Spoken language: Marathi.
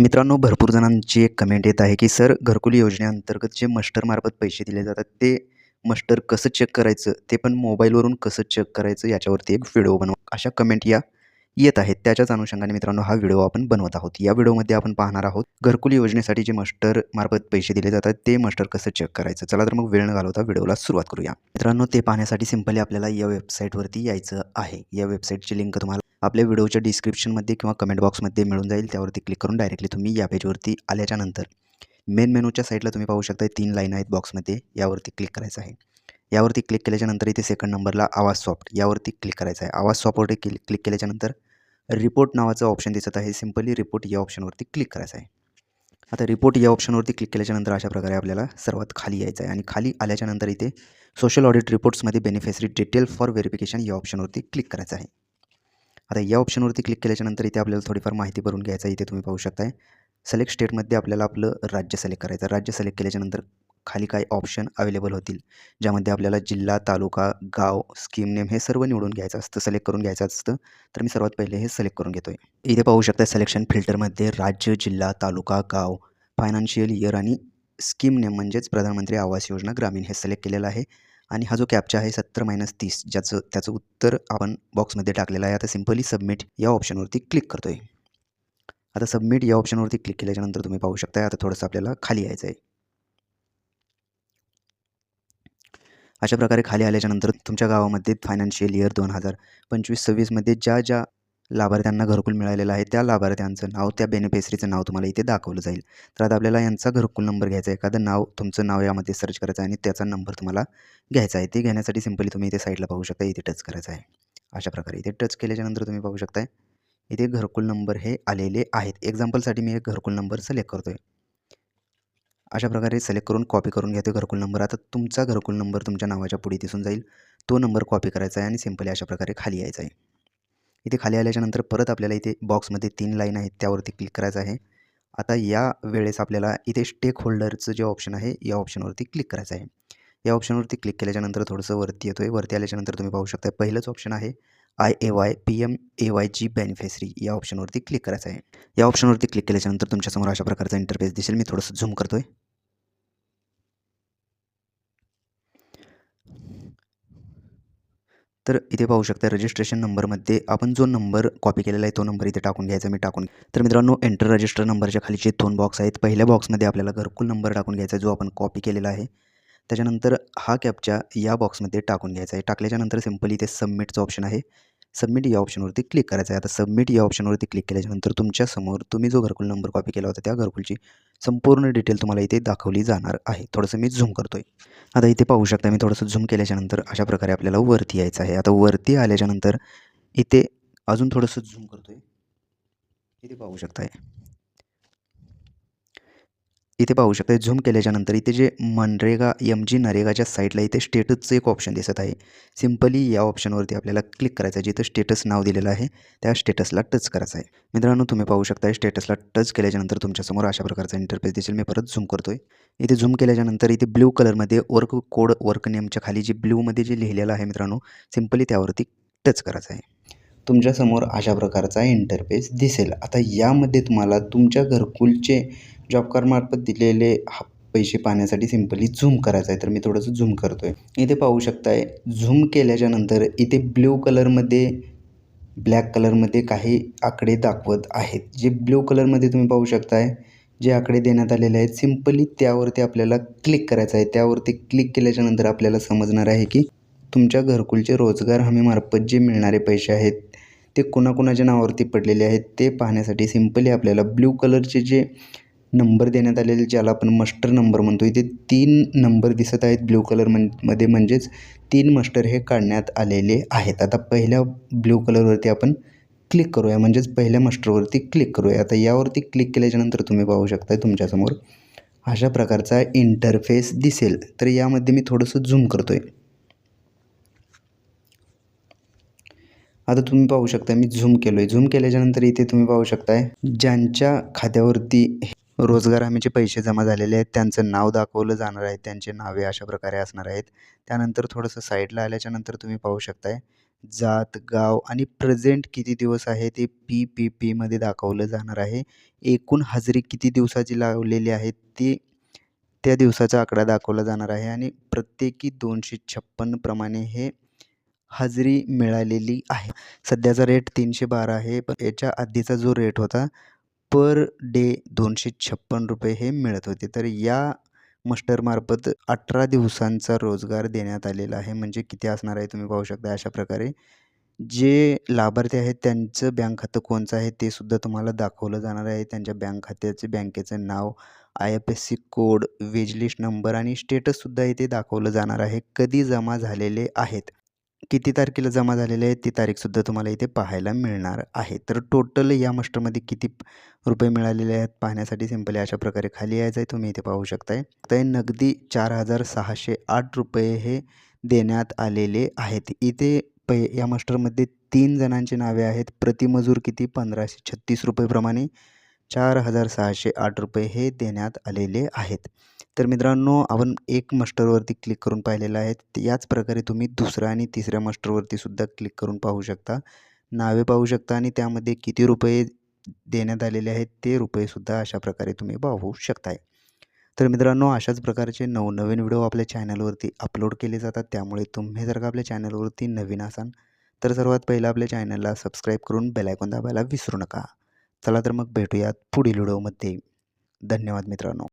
मित्रांनो भरपूर जणांची एक कमेंट येत आहे की सर घरकुल योजनेअंतर्गत जे मस्टरमार्फत पैसे दिले जातात ते मस्टर कसं चेक करायचं? ते पण मोबाईलवरून कसं चेक करायचं? याच्यावरती एक व्हिडिओ बनवा. अशा कमेंट या. येत आहेत. त्याच्याच अनुषंगाने मित्रांनो हा व्हिडिओ आपण बनवत आहोत. या व्हिडिओमध्ये आपण पाहणार आहोत घरकुल योजनेसाठी जे मस्टर मार्फत पैसे दिले जातात ते मस्टर कसं चेक करायचं? चला तर मग वेळ न घालवता व्हिडिओला सुरुवात करूया. मित्रांनो ते पाहण्यासाठी सिंपली आपल्याला या वेबसाईटवरती यायचं आहे. या वेबसाईटची लिंक तुम्हाला आपल्या व्हिडिओच्या डिस्क्रिप्शनमध्ये किंवा कमेंट बॉक्समध्ये मिळून जाईल. त्यावरती क्लिक करून डायरेक्टली तुम्ही या पेजवरती आल्याच्यानंतर मेन मेनूच्या साईडला तुम्ही पाहू शकता तीन लाईन आहेत बॉक्समध्ये. यावरती क्लिक करायचं आहे. यावरती क्लिक केल्याच्यानंतर इथे सेकंड नंबरला आवाज सॉफ्ट यावरती क्लिक करायचं आहे. आवाज सॉफ्टवरती क्लिक क्लिक केल्याच्यानंतर रिपोर्ट नावाचं ऑप्शन दिसत आहे. सिम्पली रिपोर्ट या ऑप्शनवरती क्लिक करायचं आहे. आता रिपोर्ट या ऑप्शनवरती क्लिक केल्याच्यानंतर अशा प्रकारे आपल्याला सर्वात खाली यायचं आहे. आणि खाली आल्याच्यानंतर इथे सोशल ऑडिट रिपोर्ट्समध्ये बेनिफिशरी डिटेल फॉर व्हेरिफिकेशन या ऑप्शनवरती क्लिक करायचं आहे. आता या ऑप्शनवरती क्लिक केल्याच्यानंतर इथे आपल्याला थोडीफार माहिती भरून घ्यायचं आहे. इथे तुम्ही पाहू शकताय. सिलेक्ट स्टेटमध्ये आपल्याला आपलं राज्य सिलेक्ट करायचं राज्य सिलेक्ट केल्याच्यानंतर खाली काही ऑप्शन अवेलेबल होतील. ज्यामध्ये आपल्याला जिल्हा तालुका गाव स्कीम नेम हे सर्व निवडून घ्यायचं असतं सिलेक्ट करून घ्यायचं असतं. तर मी सर्वात पहिले हे सिलेक्ट करून घेतो आहे इथे पाहू शकता सिलेक्शन फिल्टरमध्ये राज्य जिल्हा तालुका गाव फायनान्शियल इयर आणि स्कीम नेम म्हणजेच प्रधानमंत्री आवास योजना ग्रामीण हे सिलेक्ट केलेलं आहे. आणि हा जो कॅपचा आहे सत्तर मायनस तीस ज्याचं त्याचं उत्तर आपण बॉक्समध्ये टाकलेलं आहे. आता सिम्पली सबमिट या ऑप्शनवरती क्लिक करतो आहे आता सबमिट या ऑप्शनवरती क्लिक केल्याच्यानंतर तुम्ही पाहू शकता आता थोडंसं आपल्याला खाली यायचं आहे अशा प्रकारे खाली आल्याच्यानंतर तुमच्या गावामध्ये फायनान्शियल इयर दोन हजार पंचवीस सव्वीसमध्ये ज्या ज्या लाभार्थ्यांना घरकुल मिळालेलं आहे त्या लाभार्थ्यांचं नाव त्या बेनिफिशरीचं नाव तुम्हाला इथे दाखवलं जाईल. तर आता आपल्याला यांचा घरकुल नंबर घ्यायचा आहे. एखादं नाव तुमचं नाव यामध्ये सर्च करायचं आहे आणि त्याचा नंबर तुम्हाला घ्यायचा आहे. ते घेण्यासाठी सिम्पली तुम्ही इथे साईडला पाहू शकता इथे टच करायचं आहे. अशा प्रकारे इथे टच केल्याच्यानंतर तुम्ही पाहू शकताय इथे घरकुल नंबर हे आलेले आहेत. एक्झाम्पलसाठी मी एक घरकुल नंबर सिलेक्ट करतो आहे अशा प्रकारे सिलेक्ट करून कॉपी करून घेतो घरकुल नंबर आता तुमचा घरकुल नंबर तुमच्या नावाच्या पुढे दिसून जाईल. तो नंबर कॉपी करायचा आहे आणि सिम्पली अशा प्रकारे खाली यायचा आहे. इथे खाली आल्याच्यानंतर परत आपल्याला इथे बॉक्समध्ये तीन लाईन आहेत त्यावरती क्लिक करायचं आहे. आता या वेळेस आपल्याला इथे स्टेक होल्डरचं जे ऑप्शन आहे या ऑप्शनवरती क्लिक करायचं आहे. या ऑप्शनवरती क्लिक केल्याच्यानंतर थोडंसं वरती येतो आहे वरती आल्याच्यानंतर तुम्ही पाहू शकता पहिलंच ऑप्शन आहे I A Y P M A Y G beneficiary या ऑप्शनवरती क्लिक करायचं आहे. या ऑप्शनवरती क्लिक केल्याच्यानंतर तुमच्यासमोर अशा प्रकारचा इंटरफेस दिसेल. मी थोडंसं झूम करतो आहे तर इथे पाहू शकता रजिस्ट्रेशन नंबरमध्ये आपण जो नंबर कॉपी केलेला आहे तो नंबर इथे टाकून घ्यायचा मी टाकून तर मित्रांनो एंटर रजिस्टर नंबरच्या खाली जे दोन बॉक्स आहेत. पहिल्या बॉक्समध्ये आपल्याला घरकुल नंबर टाकून घ्यायचा जो आपण कॉपी केलेला आहे. त्याच्यानंतर हा कॅपच्या या बॉक्समध्ये टाकून घ्यायचा आहे. टाकल्याच्यानंतर सिम्पली इथे सबमिटचं ऑप्शन आहे. सबमिट या ऑप्शनवरती क्लिक करायचं आहे. आता सबमिट या ऑप्शनवरती क्लिक केल्याच्यानंतर तुमच्यासमोर तुम्ही जो घरकुल नंबर कॉपी केला होता त्या घरकुलची संपूर्ण डिटेल तुम्हाला इथे दाखवली जाणार आहे. थोडंसं मी झूम करतो आहे आता इथे पाहू शकता मी थोडंसं झूम केल्याच्यानंतर अशा प्रकारे आपल्याला वरती यायचं आहे. आता वरती आल्याच्यानंतर इथे अजून थोडंसं झूम करतो आहे इथे पाहू शकताय. इथे पाहू शकता झूम केल्याच्यानंतर इथे जे मनरेगा एम जी नरेगाच्या साईडला इथे स्टेटसचं एक ऑप्शन दिसत आहे. सिम्पली या ऑप्शनवरती आपल्याला क्लिक करायचं आहे जिथं स्टेटस नाव दिलेलं आहे त्या स्टेटसला टच करायचं आहे. मित्रांनो तुम्ही पाहू शकता स्टेटसला टच केल्याच्यानंतर तुमच्यासमोर अशा प्रकारचा इंटरफेस दिसेल. मी परत झूम करतो आहे इथे झूम केल्याच्यानंतर इथे ब्ल्यू कलरमध्ये वर्क कोड वर्क नेमच्या खाली जे ब्ल्यूमध्ये जे लिहिलेलं आहे मित्रांनो सिम्पली त्यावरती टच करायचं आहे. तुमच्यासमोर अशा प्रकारचा इंटरफेस दिसेल. आता यामध्ये तुम्हाला तुमच्या घरकुलचे जॉब कार्डमार्फत दिलेले हा पैसे पाहण्यासाठी सिम्पली झूम करायचं आहे. तर मी थोडंसं झूम करतो आहे इथे पाहू शकताय झूम केल्याच्यानंतर इथे ब्ल्यू कलरमध्ये ब्लॅक कलरमध्ये काही आकडे दाखवत आहेत. जे ब्ल्यू कलरमध्ये तुम्ही पाहू शकताय जे आकडे देण्यात आलेले आहेत सिम्पली त्यावरती आपल्याला क्लिक करायचं आहे. त्यावरती क्लिक केल्याच्यानंतर आपल्याला समजणार आहे की तुमच्या घरकुलचे रोजगार हमीमार्फत जे मिळणारे पैसे आहेत ते कुणाकुणाच्या नावावरती पडलेले आहेत ते पाहण्यासाठी सिम्पली आपल्याला ब्ल्यू कलरचे जे नंबर देण्यात आलेले ज्याला आपण मस्टर नंबर म्हणतो. इथे तीन नंबर दिसत आहेत ब्ल्यू कलर मनमध्ये. म्हणजेच तीन मस्टर हे काढण्यात आलेले आहेत. आता पहिल्या ब्ल्यू कलरवरती आपण क्लिक करूया. म्हणजेच पहिल्या मस्टरवरती क्लिक करूया. आता यावरती क्लिक केल्याच्यानंतर तुम्ही पाहू शकता तुमच्यासमोर अशा प्रकारचा इंटरफेस दिसेल. तर यामध्ये मी थोडंसं झूम करतो आहे आता तुम्ही पाहू शकता मी झूम केलो आहे झूम केल्याच्यानंतर इथे तुम्ही पाहू शकताय ज्यांच्या खात्यावरती रोजगार हमीचे पैसे जमा झालेले आहेत. त्यांचं नाव दाखवलं जाणार आहे. त्यांचे नावे अशा प्रकारे असणार आहेत. त्यानंतर थोडंसं साईडला आल्याच्यानंतर तुम्ही पाहू शकताय. जात गाव आणि प्रेझेंट किती दिवस आहे ते पी पी पीमध्ये दाखवलं जाणार आहे. एकूण हजेरी किती दिवसाची लावलेली आहे ते त्या दिवसाचा आकडा दाखवला जाणार आहे आणि प्रत्येकी दोनशे छप्पन्नप्रमाणे हे हजेरी मिळालेली आहे. सध्याचा रेट तीनशे बारा आहे. पण याच्या आधीचा जो रेट होता पर डे दोनशे छप्पन रुपये हे मिळत होते. तर या मस्टरमार्फत अठरा दिवसांचा रोजगार देण्यात आलेला आहे. म्हणजे किती असणार आहे तुम्ही पाहू शकता अशा प्रकारे. जे लाभार्थी आहेत त्यांचं बँक खातं कोणचं आहे ते सुद्धा तुम्हाला दाखवलं जाणार आहे. त्यांच्या बँक खात्याचे बँकेचं नाव I F S C code wage list number आणि स्टेटससुद्धा इथे दाखवलं जाणार आहे. कधी जमा झालेले आहेत? किती तारखेला जमा झालेले आहेत ती तारीखसुद्धा तुम्हाला इथे पाहायला मिळणार आहे. तर टोटल या मस्टरमध्ये किती रुपये मिळालेले आहेत पाहण्यासाठी सिंपली अशा प्रकारे खाली यायचं आहे तुम्ही इथे पाहू शकताय. तर नगदी चार हजार सहाशे आठ रुपये हे देण्यात आलेले आहेत. इथे पै या मास्टरमध्ये तीन जणांची नावे आहेत. प्रतिमजूर किती? पंधराशे छत्तीस रुपयेप्रमाणे चार हजार सहाशे आठ रुपये हे देण्यात आलेले आहेत. तर मित्रांनो आपण एक मस्टरवरती क्लिक करून पाहिलेलं आहे. याच प्रकारे तुम्ही दुसऱ्या आणि तिसऱ्या मस्टरवरती सुद्धा क्लिक करून पाहू शकता. नावे पाहू शकता आणि त्यामध्ये किती रुपये देण्यात आलेले आहेत ते रुपयेसुद्धा अशा प्रकारे तुम्ही पाहू शकताय. तर मित्रांनो अशाच प्रकारचे नवनवीन व्हिडिओ आपल्या चॅनलवरती अपलोड केले जातात. त्यामुळे तुम्ही जर का आपल्या चॅनलवरती नवीन असाल तर सर्वात पहिलं आपल्या चॅनलला सबस्क्राईब करून बेलायकॉन दाबायला विसरू नका. चला तर मग भेटूयात पुढील व्हिडिओमध्ये. धन्यवाद मित्रांनो.